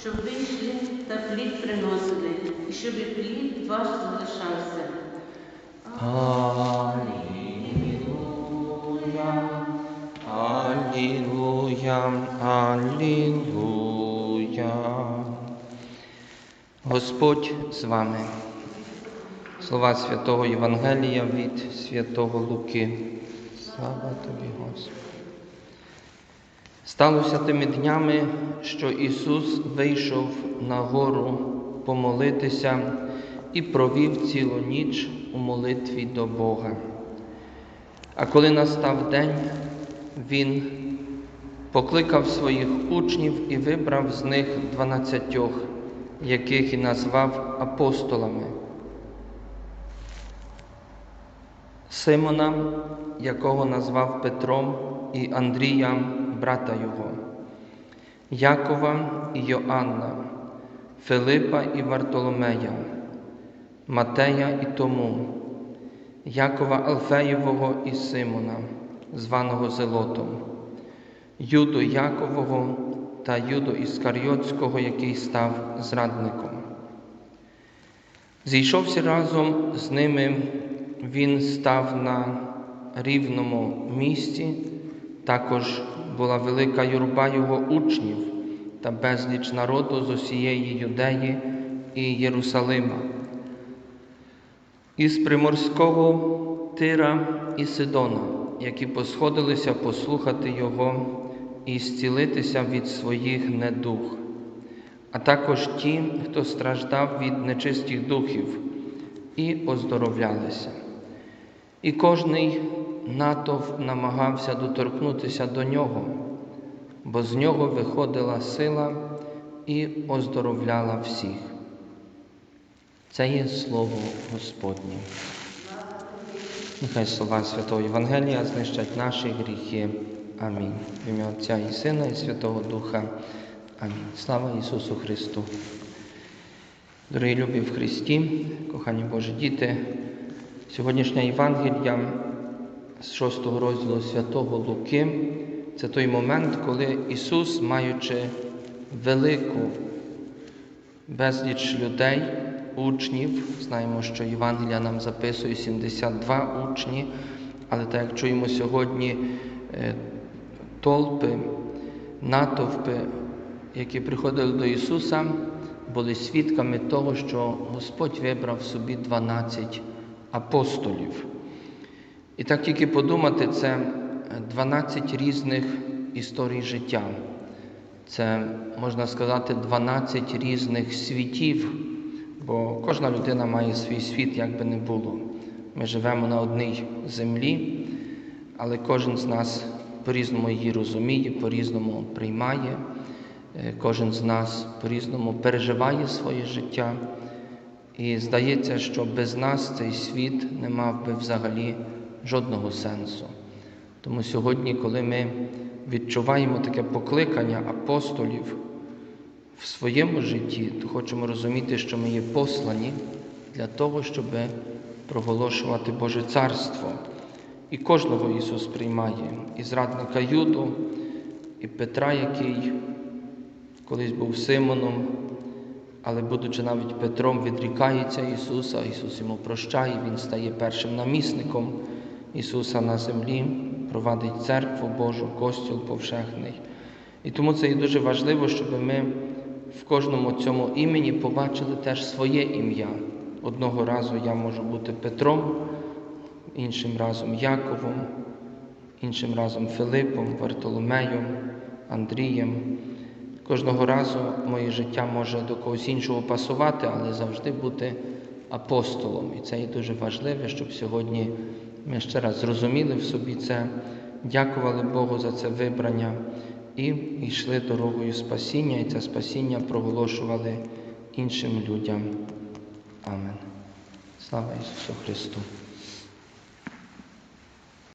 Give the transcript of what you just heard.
щоб ви йшли та плід приносили, і щоб і плід ваш Господь з вами. Слова святого Євангелія від святого Луки. Слава тобі, Господи. Сталося тими днями, що Ісус вийшов на гору помолитися і провів цілу ніч у молитві до Бога. А коли настав день, Він покликав своїх учнів і вибрав з них дванадцятьох, яких і назвав апостолами. Симона, якого назвав Петром, і Андрія, брата його, Якова і Йоанна, Филипа і Вартоломея, Матея і Тому, Якова Алфеєвого і Симона, званого Зелотом, Юду Якового та Юду Іскарйотського, який став зрадником. Зійшовся разом з ними, він став на рівному місці, також була велика юрба його учнів та безліч народу з усієї Юдеї і Єрусалима, із приморського Тира і Сидона, які посходилися послухати його і зцілитися від своїх недух, а також ті, хто страждав від нечистих духів, і оздоровлялися. І кожний натовп намагався доторкнутися до нього, бо з нього виходила сила і оздоровляла всіх. Це є слово Господнє. Нехай слова Святого Євангелія знищать наші гріхи. Амінь. В ім'я Отця і Сина, і Святого Духа. Амінь. Слава Ісусу Христу. Дорогі любі в Христі, кохані Божі діти, сьогоднішня Євангелія з 6 розділу Святого Луки це той момент, коли Ісус, маючи велику безліч людей, учнів, знаємо, що Євангелія нам записує 72 учні, але так як чуємо сьогодні, е, толпи, натовпи, які приходили до Ісуса, були свідками того, що Господь вибрав собі 12 апостолів. І так тільки подумати, це 12 різних історій життя. Це, можна сказати, 12 різних світів, бо кожна людина має свій світ, як би не було. Ми живемо на одній землі, але кожен з нас по-різному її розуміє, по-різному приймає, Е, кожен з нас по-різному переживає своє життя. І здається, що без нас цей світ не мав би взагалі жодного сенсу. Тому сьогодні, коли ми відчуваємо таке покликання апостолів в своєму житті, то хочемо розуміти, що ми є послані для того, щоб проголошувати Боже Царство. І кожного Ісус приймає, і зрадника Юду, і Петра, який колись був Симоном, але, будучи навіть Петром, відрікається Ісуса, Ісус йому прощає, Він стає першим намісником Ісуса на землі, провадить церкву Божу, костюл повшехний. І тому це є дуже важливо, щоб ми в кожному цьому імені побачили теж своє ім'я. Одного разу я можу бути Петром, іншим разом Яковом, іншим разом Филипом, Вартоломеєм, Андрієм. Кожного разу моє життя може до когось іншого пасувати, але завжди бути апостолом. І це є дуже важливо, щоб сьогодні ми ще раз зрозуміли в собі це, дякували Богу за це вибрання і йшли дорогою спасіння, і це спасіння проголошували іншим людям. Амен. Слава Ісусу Христу!